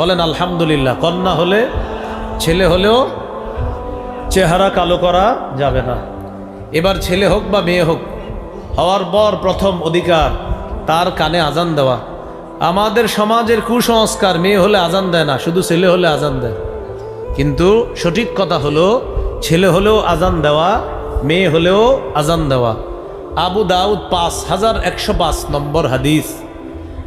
বলেন, আলহামদুলিল্লাহ। কন্যা হলে, ছেলে হলেও চেহারা কালো করা যাবে না। এবার ছেলে হোক বা মেয়ে হোক, হওয়ার পর প্রথম অধিকার তার কানে আজান দেওয়া। আমাদের সমাজের কুসংস্কার, মেয়ে হলে আজান দেয় না, শুধু ছেলে হলে আজান দেয়। কিন্তু সঠিক কথা হলো, ছেলে হলেও আজান দেওয়া, মেয়ে হলেও আজান দেওয়া। আবু দাউদ পাঁচ হাজার একশো পাঁচ নম্বর হাদিস।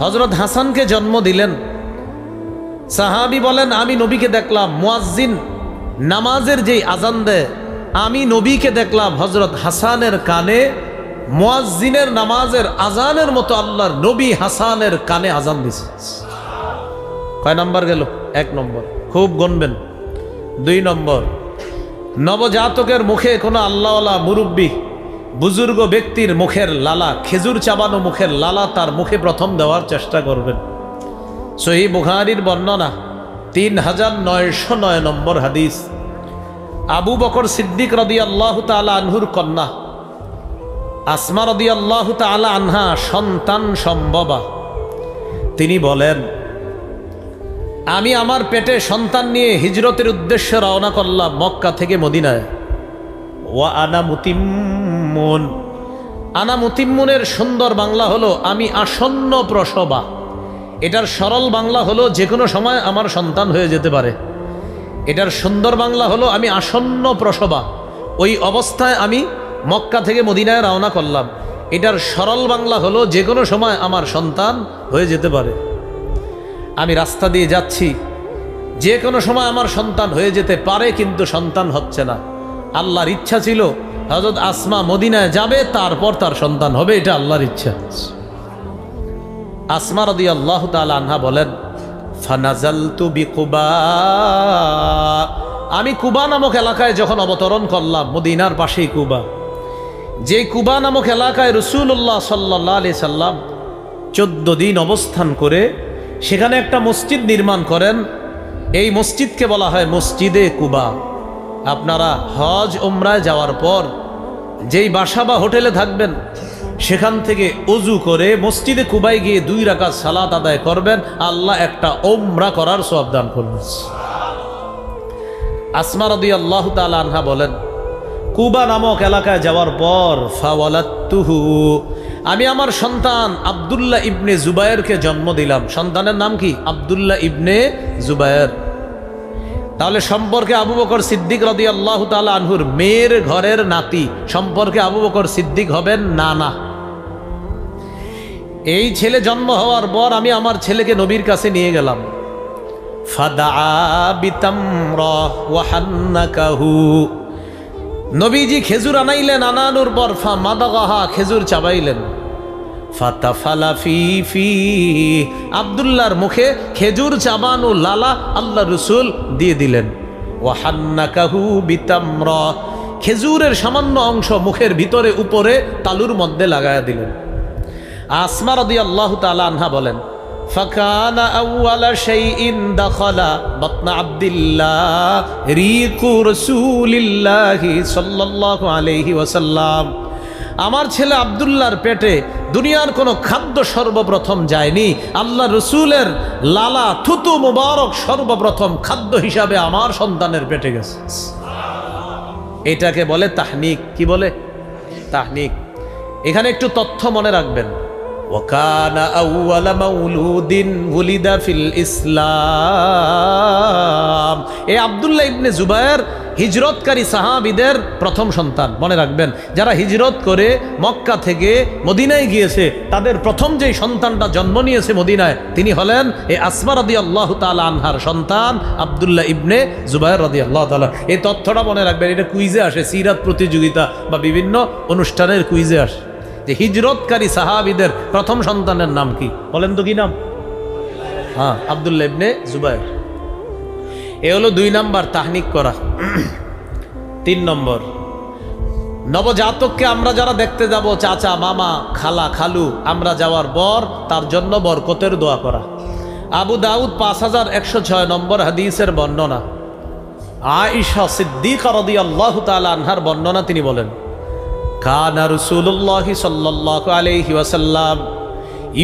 হজরত হাসানকে জন্ম দিলেন। সাহাবি বলেন, আমি নবীকে দেখলাম, মুয়াজ্জিন নামাজের যেই আজান দেয়, আমি নবীকে দেখলাম হজরত হাসানের কানে, মুয়াজ্জিনের নামাজের আজানের মতো আল্লাহর নবী হাসানের কানে আজান দিছে। কয় নম্বর গেল? এক নম্বর। খুব গণবেন দুই নম্বর। নবজাতকের মুখে কোনো আল্লাহওয়ালা মুরব্বী বুজুর্গ ব্যক্তির মুখের লালা, খেজুর চাবানো মুখের লালা তার মুখে প্রথম দেওয়ার চেষ্টা করবেন। সহি বুখারির বর্ণনা, তিন হাজার নয়শো নয় নম্বর হাদিস। আবু বকর সিদ্দিক রদি আল্লাহ তালা আনহুর কন্যা, আসমা রদি আল্লাহ তালা আনহা সন্তান সম্ভবা। তিনি বলেন, আমি আমার পেটে সন্তান নিয়ে হিজরতের উদ্দেশ্যে রওনা করলাম মক্কা থেকে মদিনায়। ওয়া আনা মুতিম্মুন আনা মুতিম্মুনের সুন্দর বাংলা হলো, আমি আসন্ন প্রসবা। এটার সরল বাংলা হলো যে কোনো সময় আমার সন্তান হয়ে যেতে পারে। এটার সুন্দর বাংলা হলো, আমি আসন্ন প্রসবা। ওই অবস্থায় আমি মক্কা থেকে মদিনায় রওনা করলাম। এটার সরল বাংলা হলো যে কোনো সময় আমার সন্তান হয়ে যেতে পারে। আমি রাস্তা দিয়ে যাচ্ছি। যে কোনো সময় আমার সন্তান হয়ে যেতে পারে, কিন্তু সন্তান হচ্ছে না। আল্লাহর ইচ্ছা ছিল হজরত আসমা মদিনায় যাবে, তারপর তার সন্তান হবে, এটা আল্লাহর ইচ্ছা। আসমা রদি আল্লাহ আনহা বলেন আমি কুবা নামক এলাকায় যখন অবতরণ করলাম, মদিনার পাশেই কুবা। যে কুবা নামক এলাকায় রসুল্লাহ সাল্লাহ আলি সাল্লাম চোদ্দ দিন অবস্থান করে, সেখানে একটা মসজিদ নির্মাণ করেন। এই মসজিদকে বলা হয় মসজিদে কুবা। আপনারা হজ ওমরায় যাওয়ার পর যেই বাসা বা হোটেলে থাকবেন, সেখান থেকে অজু করে মসজিদে কুবাই গিয়ে দুই রাকাত সালাত আদায় করবেন, আল্লাহ একটা ওমরা করার সব দান করবেন। আসমা রদি আল্লাহ আনহা বলেন, কুবা নামক এলাকায় যাওয়ার পর ফাওয়ালাত্তুহু, আমি আমার সন্তান আবদুল্লাহ ইবনে জুবায়েরকে জন্ম দিলাম। সন্তানের নাম কি? আবদুল্লাহ ইবনে জুবায়ের। তাহলে সম্পর্কে আবু বকর সিদ্দিক রদি আল্লাহ তালা আনহুর মেয়ের ঘরের নাতি সম্পর্কে আবু বকর সিদ্দিক হবেন নানা। এই ছেলে জন্ম হওয়ার পর আমি আমার ছেলেকে নবীর কাছে নিয়ে গেলাম। নবীজি খেজুর আনাইলেন, আনানুর পর ফা মাদাগাহা খেজুর চাবাইলেন। ফাতাফালা ফি ফি আবদুল্লাহর মুখে খেজুর চাবানু লালা আল্লাহ রসুল দিয়ে দিলেন ওয়াহান্নাকাহু বিতাম্র খেজুরের সামান্য অংশ মুখের ভিতরে উপরে তালুর মধ্যে লাগায়া দিলেন আসমা রদি আল্লাহ তালা আনহা বলেন فكان أول شيء دخل بطن عبد الله ريق رسول الله صلى الله عليه وسلم আমার ছেলে আবদুল্লার পেটে দুনিয়ার কোনো খাদ্য সর্বপ্রথম যায়নি। আল্লাহ রসুলের লালা থুতু মুবারক সর্বপ্রথম খাদ্য হিসাবে আমার সন্তানের পেটে গেছে। এটাকে বলে তাহনিক। কি বলে? তাহনিক। এখানে একটু তথ্য মনে রাখবেন। ইসলাম। এ আবদুল্লাহ ইবনে জুবায়ের হিজরতকারী সাহাবিদের প্রথম সন্তান। মনে রাখবেন, যারা হিজরত করে মক্কা থেকে মদিনায় গিয়েছে, তাদের প্রথম যেই সন্তানটা জন্ম নিয়েছে মদিনায়, তিনি হলেন এই আসমা রদি আল্লাহ তালা আনহার সন্তান আবদুল্লাহ ইবনে জুবায়ের রদি আল্লাহ তালা এই তথ্যটা মনে রাখবেন, এটা কুইজে আসে, সিরাত প্রতিযোগিতা বা বিভিন্ন অনুষ্ঠানের কুইজে আসে। যে হিজরতকারী সাহাবিদের প্রথম সন্তানের নাম কি? বলেন তো কি নাম? হ্যাঁ আবদুল্লাহ ইবনে জুবায়ের এ হলো দুই নাম্বার তাহনিক করা। তিন নম্বর, নবজাতককে আমরা যারা দেখতে যাব, চাচা, মামা, খালা, খালু, আমরা যাওয়ার পর তার জন্য বরকতের দোয়া করা। আবু দাউদ পাঁচ হাজার একশো ছয় নম্বর হাদিসের বর্ণনা। আইসা সিদ্দিক রদি আল্লাহ আনহার বর্ণনা তিনি বলেন, কানা রসুল্লাহ সাল্লাহ আলহি ওয়াসাল্লাম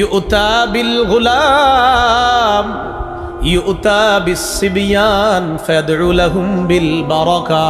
ইউতা গুলাম। ইউতা বিসিবিয়ান ফাদউ লাহুম বিল বারাকা